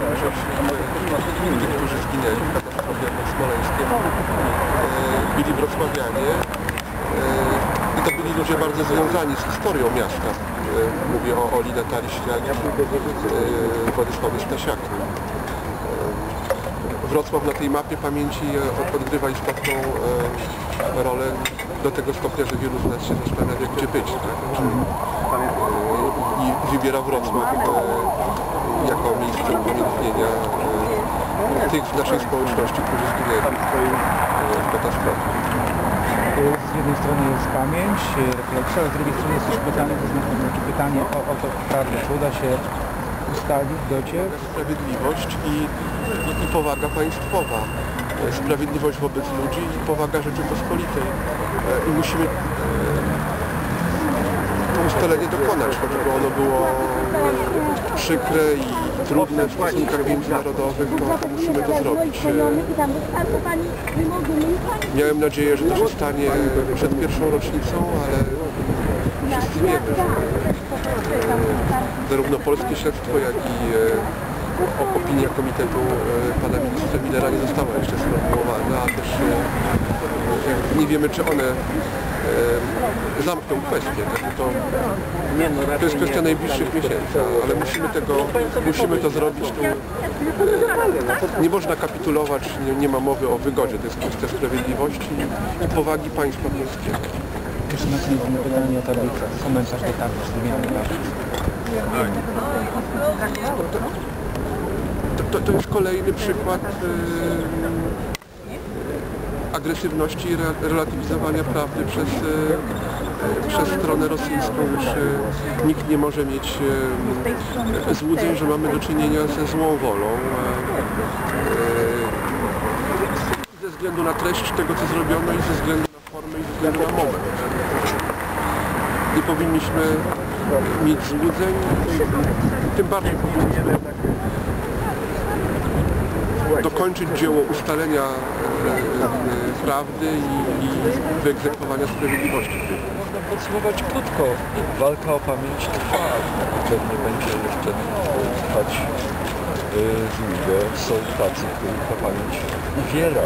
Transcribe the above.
większość ludzi, którzy zginęli w katastrofie pod byli wrocławianie i to byli ludzie bardzo związani z historią miasta. Mówię o Oli Natalii Śniak, e, Władysławie Stasiaku. Wrocław na tej mapie pamięci e, odgrywa istotną e, rolę do tego stopnia, że wielu z nas się zastanawia, gdzie być. Tak? Wybiera Wrocław e, jako miejsce upamiętnienia e, tych z naszej społeczności, którzy zginęli e, w katastrofie. Z jednej strony jest pamięć, refleksja, a z drugiej strony jest też pytanie, to znaczy takie pytanie o, o to prawdę, czy uda się ustalić, dociec. Sprawiedliwość i, i, i powaga państwowa. Sprawiedliwość wobec ludzi i powaga Rzeczypospolitej. I musimy ustalenie dokonać, choćby ono było przykre i trudne w stosunkach międzynarodowych, to musimy to zrobić. Miałem nadzieję, że to się stanie przed pierwszą rocznicą, ale wszyscy wiemy, że zarówno polskie śledztwo, jak i e, opinia Komitetu e, pana ministra Millera nie została jeszcze sformułowana, a też e, nie wiemy, czy one e, zamkną kwestię. Tak? To, to jest kwestia najbliższych miesięcy, ale musimy tego, musimy to zrobić. Tu, e, nie można kapitulować, nie, nie ma mowy o wygodzie. To jest kwestia sprawiedliwości i powagi państwa polskiego. Jeszcze na koniec pytanie o tablicę. Komentarz do tablic, wymiany tablic. To, to, to jest kolejny przykład e, agresywności i re, relatywizowania prawdy przez, e, przez stronę rosyjską. Już nikt nie może mieć złudzeń, że mamy do czynienia ze złą wolą. E, ze względu na treść tego, co zrobiono i ze względu na formę i ze względu na moment. Nie powinniśmy mieć złudzeń, tym bardziej powinniśmy dokończyć dzieło ustalenia prawdy i, i wyegzekwowania sprawiedliwości. Można podsumować krótko. Walka o pamięć trwa pewnie będzie jeszcze trwać y, długo. Są tacy, których ta pamięć uwiera.